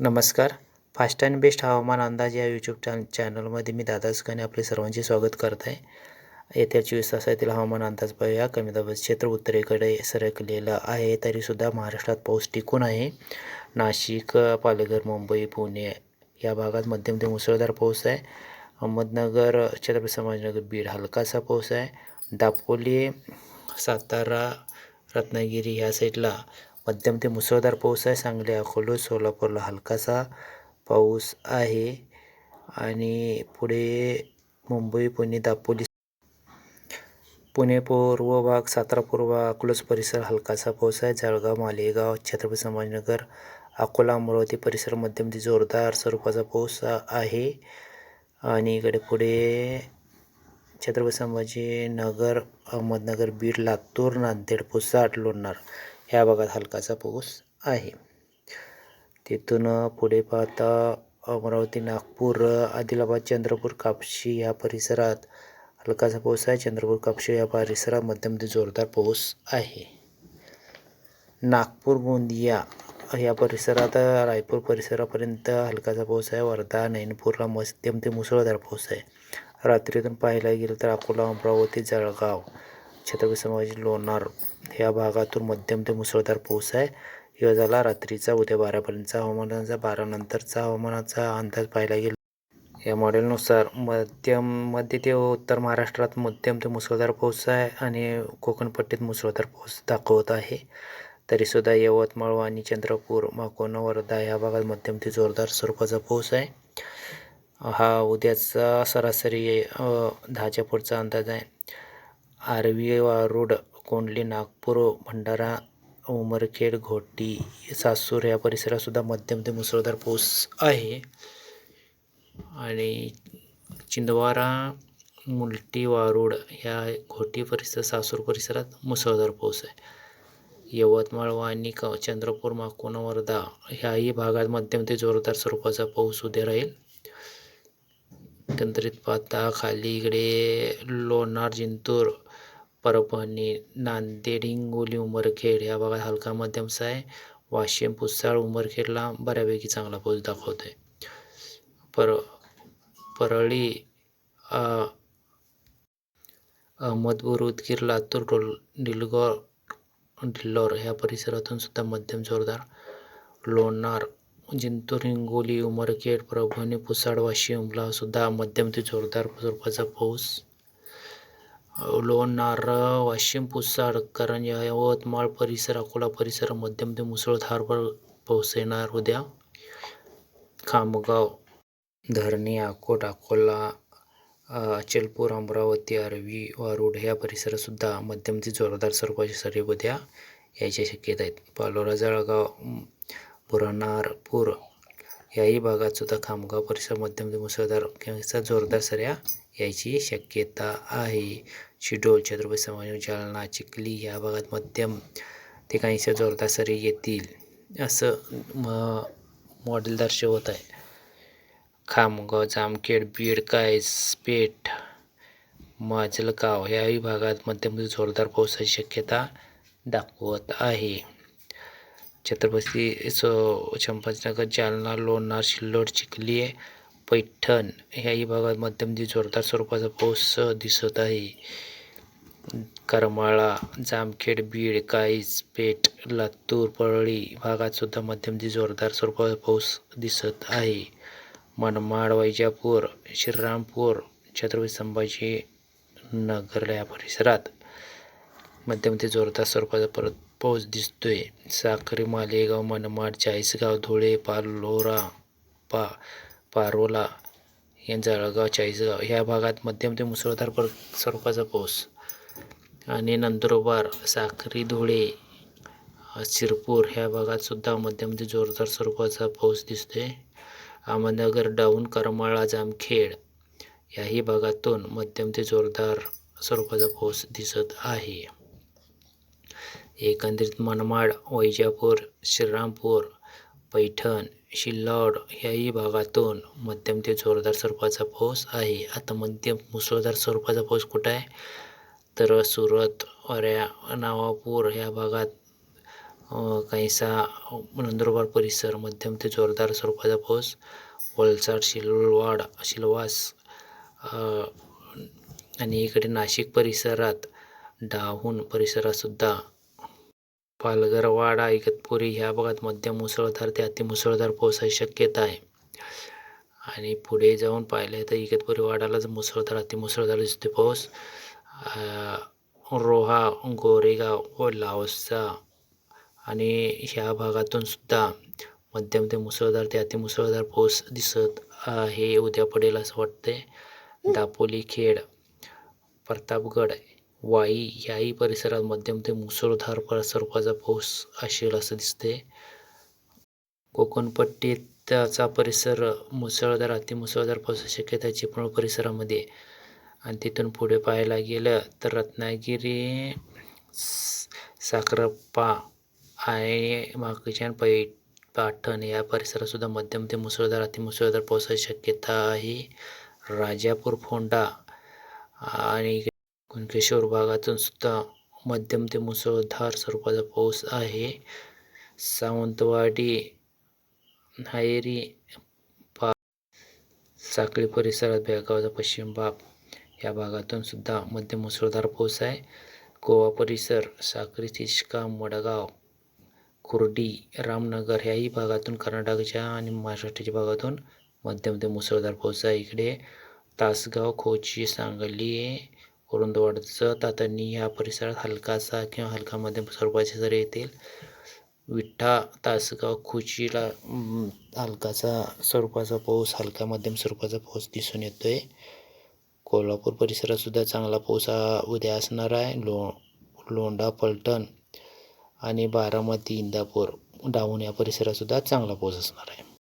नमस्कार. Fast and best हवामान अंदाज या यूट्यूब चॅन चॅनलमध्ये मी दादा सुखाने आपले सर्वांचे स्वागत करत आहे. येत्या चोवीस तासातील हवामान अंदाज पाहूया. कमी दाबाचे क्षेत्र उत्तरेकडे सरकलेलं आहे. तरीसुद्धा महाराष्ट्रात पाऊस टिकून आहे. नाशिक पालघर मुंबई पुणे या भागात मध्यम ते मुसळधार पाऊस आहे. अहमदनगर छत्रपती संभाजीनगर बीड हलकासा पाऊस आहे. दापोली सातारा रत्नागिरी ह्या साईडला मध्यम ते मुसळधार पाऊस आहे. सांगली अकोला सोलापूरला हलकासा पाऊस आहे. आणि पुढे मुंबई पुणे दापोली पुणे पूर्व भाग सातारा पूर्व अकलूज परिसर हलकासा पाऊस आहे. जळगाव मालेगाव छत्रपती संभाजीनगर अकोला अमरावती परिसर मध्यम ते जोरदार स्वरूपाचा पाऊस आहे. आणि इकडे पुढे छत्रपती संभाजीनगर अहमदनगर बीड लातूर नांदेड पुसाट लोणार ह्या भागात हलकाचा पाऊस आहे. तिथून पुढे पाहता अमरावती नागपूर आदिलाबाद चंद्रपूर कापशी या परिसरात हलकाचा पाऊस आहे. चंद्रपूर कापशी या परिसरात मध्यम ते जोरदार पाऊस आहे. नागपूर गोंदिया या परिसरात रायपूर परिसरापर्यंत हलकाचा पाऊस आहे. वर्धा नैनपूरला मध्यम ते मुसळधार पाऊस आहे. रात्रीतून पाहायला गेलं तर अकोला अमरावती जळगाव छत्रपती संभाजी लोणार या भागातून मध्यम ते मुसळधार पाऊस आहे. ह्यो झाला रात्रीचा उद्या बारापर्यंतचा हवामानाचा. बारानंतरचा हवामानाचा अंदाज पाहायला गेला या मॉडेलनुसार मध्यम मध्य ते उत्तर महाराष्ट्रात मध्यम ते मुसळधार पाऊस आहे आणि कोकणपट्टीत मुसळधार पाऊस दाखवत आहे. तरीसुद्धा यवतमाळ आणि चंद्रपूर माकोना वर्धा या भागात मध्यम ते जोरदार स्वरूपाचा पाऊस आहे. हा उद्याचा सरासरी दहाच्या पुढचा अंदाज आहे. आरवी वारुड कोंडली नागपूर भंडारा उमरखेड घोटी सासूर या परिसरातसुद्धा मध्यम ते मुसळधार पाऊस आहे. आणि चिंदवारा मुलटी वारुड ह्या घोटी परिसर सासूर परिसरात मुसळधार पाऊस आहे. यवतमाळ वाणी क चंद्रपूर माकोना वर्धा ह्याही भागात मध्यम ते जोरदार स्वरूपाचा पाऊस उद्या राहील. एकंदरीत पाहता खाली इकडे लोणार जिंतूर परभणी नांदेड हिंगोली उमरखेड ह्या भागात हलका मध्यमचा आहे वाशिम पुसाळ उमरखेडला बऱ्यापैकी चांगला पाऊस दाखवतो आहे पर परळी अहमदपूर उदगीर लातूर टोल डिलगोर डिल्लोर ह्या परिसरातून सुद्धा मध्यम जोरदार लोणार जिंतूर हिंगोली उमरखेड परभणी पुसाड वाशिमला सुद्धा मध्यम ते जोरदार स्वरूपाचा पाऊस लोणार वाशिम पुसाड कारण यवतमाळ परिसर अकोला परिसर मध्यम ते मुसळधार पाऊस येणार उद्या. खामगाव धरणी अकोट अकोला अचलपूर अमरावती आरवी वारुड ह्या परिसरातसुद्धा मध्यम ते जोरदार स्वरूपाची सरी उद्या यायच्या शक्यता आहेत पालोरा जळगाव बुरहानारपूर याही भागात सुद्धा खामगाव परिसर मध्यम ते मुसळधार किंवा जोरदार सऱ्या यायची शक्यता आहे. शिडोल छत्रपती संभाजी जालना चिखली या भागात मध्यम ते काहीशा जोरदार सरी येतील असं म मॉडेल दर्शवत आहे. खामगाव जामखेड बीड कायस पेठ माजलगाव याही भागात मध्यम जोरदार पावसाची शक्यता दाखवत आहे. छत्रपती सो संभाजीनगर जालना लोणार सिल्लोड चिखली पैठण ह्याही भागात मध्यम जोरदार स्वरूपाचा पाऊस दिसत आहे. करमाळा जामखेड बीड काईज पेठ लातूर परळी भागातसुद्धा जोरदार स्वरूपाचा पाऊस दिसत आहे. मनमाड वैजापूर श्रीरामपूर छत्रपती संभाजी नगर या परिसरात मध्यम ते जोरदार स्वरूपाचा परत पाऊस दिसतोय. साखरी मालेगाव मनमाड चाळीसगाव धुळे पालोरा पा पारोला या जळगाव चाळीसगाव. ह्या भागात मध्यम ते मुसळधार पर स्वरूपाचा पाऊस. आणि नंदुरबार साखरी धुळे शिरपूर ह्या भागात सुद्धा मध्यम ते जोरदार स्वरूपाचा पाऊस दिसतोय. अहमदनगर डाऊन करमाळा जामखेड याही भागातून मध्यम ते जोरदार स्वरूपाचा पाऊस दिसत आहे. एकंदरीत मनमाड वैजापूर श्रीरामपूर पैठण शिल्लोड याही भागातून मध्यम ते जोरदार स्वरूपाचा पाऊस आहे. आता मध्यम मुसळधार स्वरूपाचा पाऊस कुठं आहे? तर सुरत वऱ्या नावापूर या भागात काहीसा नंदुरबार परिसर मध्यम ते जोरदार स्वरूपाचा पाऊस. वलसाड शिलवाड शिलवास आणि इकडे नाशिक परिसरात डाहून परिसरातसुद्धा पालघरवाडा इगतपुरी ह्या भागात मध्यम मुसळधार ते अतिमुसळधार पावसाची शक्यता आहे. आणि पुढे जाऊन पाहिलं तर इगतपुरी वाडालाच मुसळधार अतिमुसळधार दिसते पाऊस. रोहा गोरेगाव व लावसा आणि ह्या भागातून सुद्धा मध्यम ते मुसळधार ते अतिमुसळधार पाऊस दिसत आहे उद्या पडेल असं वाटते दापोली खेड प्रतापगड वाई याही परिसरात मध्यम ते मुसळधार स्वरूपाचा पाऊस असेल असं दिसते कोकणपट्टीत त्याचा परिसर मुसळधार अतिमुसळधार पावसाची शक्यता आहे चिपळूण परिसरामध्ये. आणि तिथून पुढे पाहायला गेलं तर रत्नागिरी स- साखरप्पा आणि मागच्यान पै पाठण या परिसरातसुद्धा मध्यम ते मुसळधार अतिमुसळधार पावसाची शक्यता आहे राजापूर फोंडा आणि कुणकेश्वर भागातून सुद्धा मध्यम ते मुसळधार स्वरूपाचा पाऊस आहे. सावंतवाडी नायरी पा साखळी परिसरात बेळगावचा पश्चिम भाग या भागातून सुद्धा मध्यम मुसळधार पाऊस आहे. गोवा परिसर साखरी तिष्का मडगाव कुर्डी रामनगर ह्याही भागातून कर्नाटकच्या आणि महाराष्ट्राच्या भागातून मध्यम ते मुसळधार पाऊस आहे. इकडे तासगाव खोची सांगली औरंगाबादचं तातणी या परिसरात हलकासा किंवा हलका मध्यम स्वरूपाचे जरी येतील विठ्ठा तासगाव खुचीला हलकाचा हलकासा स्वरूपाचा पाऊस हलका मध्यम स्वरूपाचा पाऊस दिसून येतोय. कोल्हापूर परिसरात सुद्धा चांगला पाऊस हा उद्या असणार आहे. लो लोंढा पलटण आणि बारामती इंदापूर डाऊन या परिसरात सुद्धा चांगला पाऊस असणार आहे.